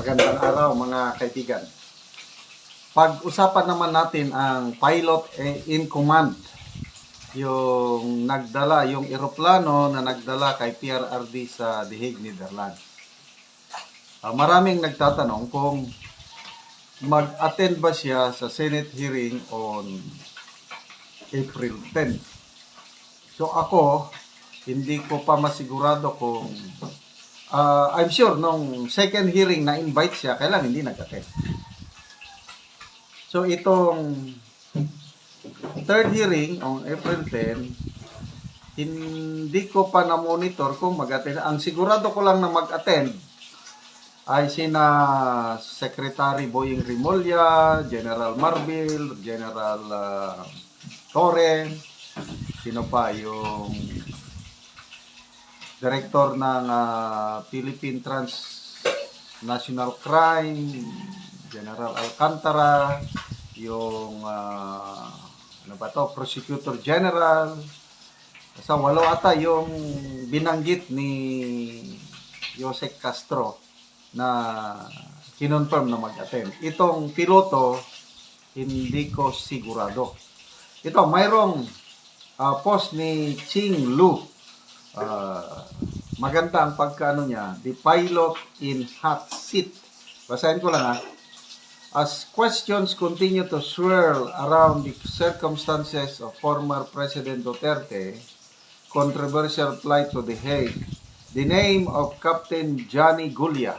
Magandang araw mga kaibigan. Pag-usapan naman natin ang pilot in command. Yung nagdala, yung eroplano na nagdala kay PRRD sa The Hague, Netherlands. Ah, maraming nagtatanong kung mag-attend ba siya sa Senate hearing on April 10. So ako, hindi ko pa masigurado kung Ah, I'm sure nung second hearing na invite siya, kailan hindi nag-attend. So itong third hearing on April 10, hindi ko pa na-monitor kung mag-attend. Ang sigurado ko lang na mag-attend ay sina Secretary Boying Rimulya, General Marbil, General uh, Torre, sino pa yung director ng ah, Philippine Transnational Crime, General Alcantara, yung ah, ano ba to, Prosecutor General. Sa walo ata yung binanggit ni Jose Castro na kinonfirm na mag-attend. Itong piloto, hindi ko sigurado. Ito, mayroong ah, post ni Ching Lu Ah, maganda ang pagkaano niya, the pilot in hot seat. Basahin ko lang ha. As questions continue to swirl around the circumstances of former President Duterte, controversial flight to The Hague, the name of Captain Johnny Gulia,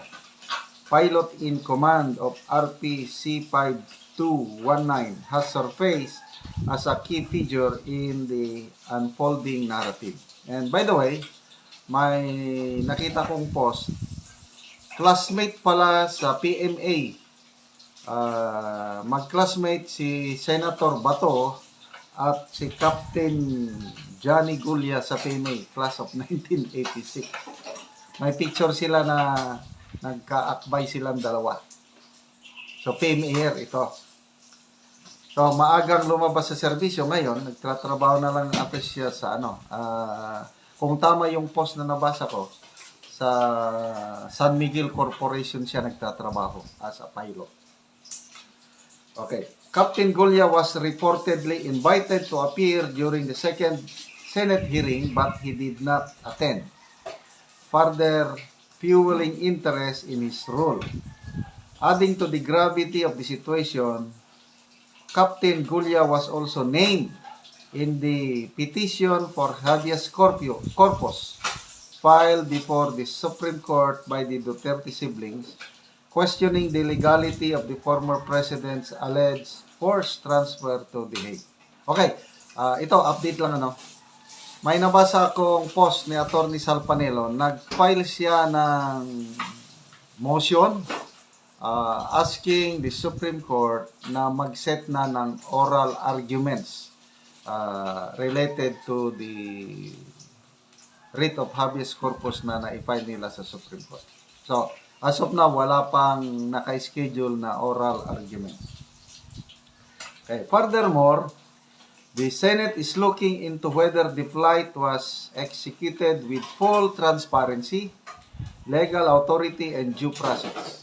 pilot in command of RPC-5219, has surfaced as a key figure in the unfolding narrative. And by the way, may nakita kong post, classmate pala sa PMA. Ah, mag-classmate si Senator Bato at si Captain Johnny Gulia sa PMA, class of 1986. May picture sila na nagkaakbay silang dalawa. So, PMA ito. So, maagang lumabas sa serbisyo ngayon, nagtatrabaho na lang ata siya sa ano, ah, kung tama yung post na nabasa ko, sa San Miguel Corporation siya nagtatrabaho as a pilot. Okay. Captain Gulia was reportedly invited to appear during the second Senate hearing but he did not attend, further fueling interest in his role. Adding to the gravity of the situation, Captain Gulia was also named in the petition for habeas corpus, filed before the Supreme Court by the Duterte siblings, questioning the legality of the former president's alleged forced transfer to The Hague. Okay, ah, ito, update lang ano. May nabasa akong post ni Attorney Salpanelo. Nag-file siya ng motion uh, asking the Supreme Court na mag-set na ng oral arguments uh, related to the writ of habeas corpus na na-file nila sa Supreme Court. So, as of now, wala pang naka-schedule na oral arguments. Okay. Furthermore, the Senate is looking into whether the flight was executed with full transparency, legal authority, and due process.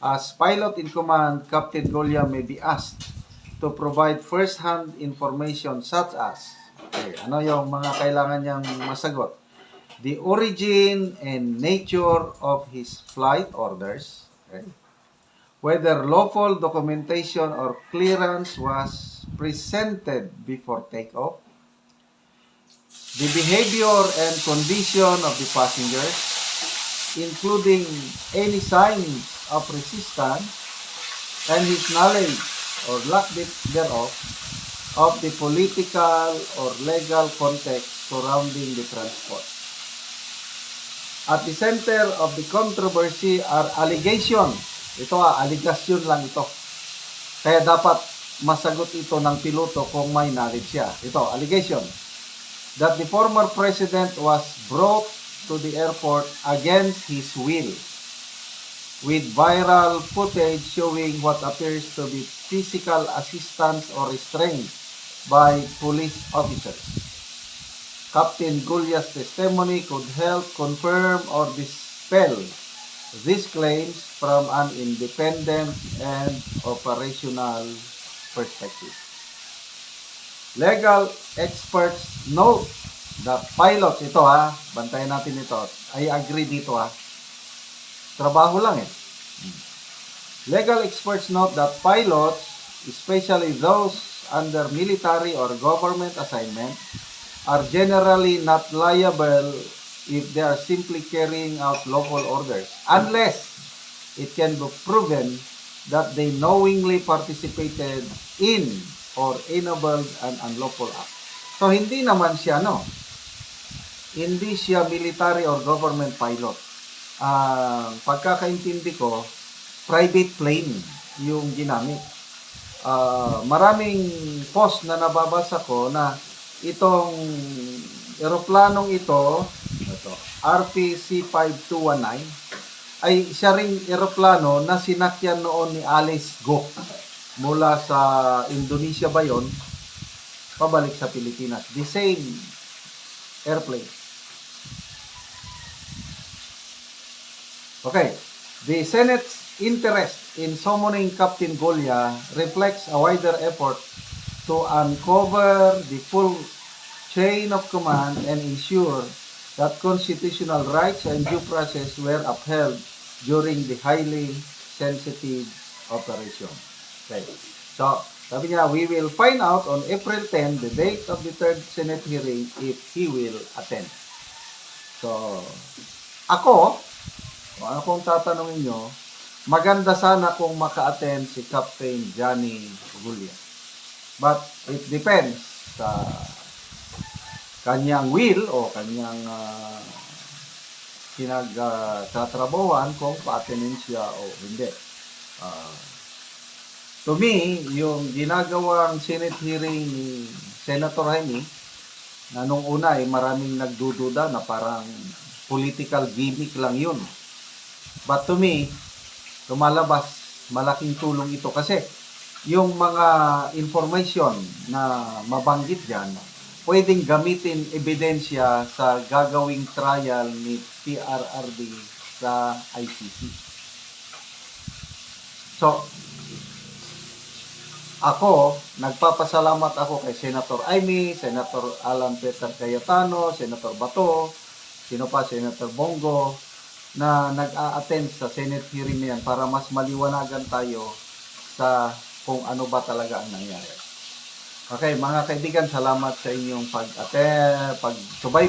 As pilot in command, Captain Golia may be asked to provide first-hand information such as, okay, ano yung mga kailangan niyang masagot? The origin and nature of his flight orders, okay? whether lawful documentation or clearance was presented before takeoff, the behavior and condition of the passengers, including any signs of resistance, and his knowledge or lack thereof of the political or legal context surrounding the transport. At the center of the controversy are allegations. Ito ah, allegation lang ito. Kaya dapat masagot ito ng piloto kung may knowledge siya. Ito, allegation. That the former president was brought to the airport against his will with viral footage showing what appears to be physical assistance or restraint by police officers. Captain Gulia's testimony could help confirm or dispel these claims from an independent and operational perspective. Legal experts note that pilots, ito ha, bantayan natin ito. I agree dito ha. Trabaho lang eh. Legal experts note that pilots, especially those under military or government assignment, are generally not liable if they are simply carrying out lawful orders, unless it can be proven that they knowingly participated in or enabled an unlawful act. So, hindi naman siya, no? Hindi siya military or government pilot. Ah, pagkakaintindi ko, private plane yung ginamit. Ah, maraming post na nababasa ko na itong eroplanong ito, ito RPC-5219, ay siya ring eroplano na sinakyan noon ni Alice Go mula sa Indonesia ba yon pabalik sa Pilipinas. The same airplane. Okay. The Senate's interest in summoning Captain Golia reflects a wider effort to uncover the full chain of command and ensure that constitutional rights and due process were upheld during the highly sensitive operation. Okay. So, sabi niya, we will find out on April 10, the date of the third Senate hearing, if he will attend. So, ako, ano kung tatanungin nyo, maganda sana kung maka-attend si Captain Johnny Gulia. But it depends sa kanyang will o kanyang uh, pinagtatrabawan kung pa-attendin siya o hindi. Ah, to me, yung ginagawang Senate hearing ni Senator Jaime, na nung una ay maraming nagdududa na parang political gimmick lang yun. But to me, lumalabas malaking tulong ito kasi yung mga information na mabanggit dyan, pwedeng gamitin ebidensya sa gagawing trial ni PRRD sa ICC. So, ako, nagpapasalamat ako kay Senator Amy, Senator Alan Peter Cayetano, Senator Bato, sino pa, Senator Bongo, na nag-a-attend sa Senate hearing na yan para mas maliwanagan tayo sa kung ano ba talaga ang nangyari. Okay, mga kaibigan, salamat sa inyong pag-attend, pag-subay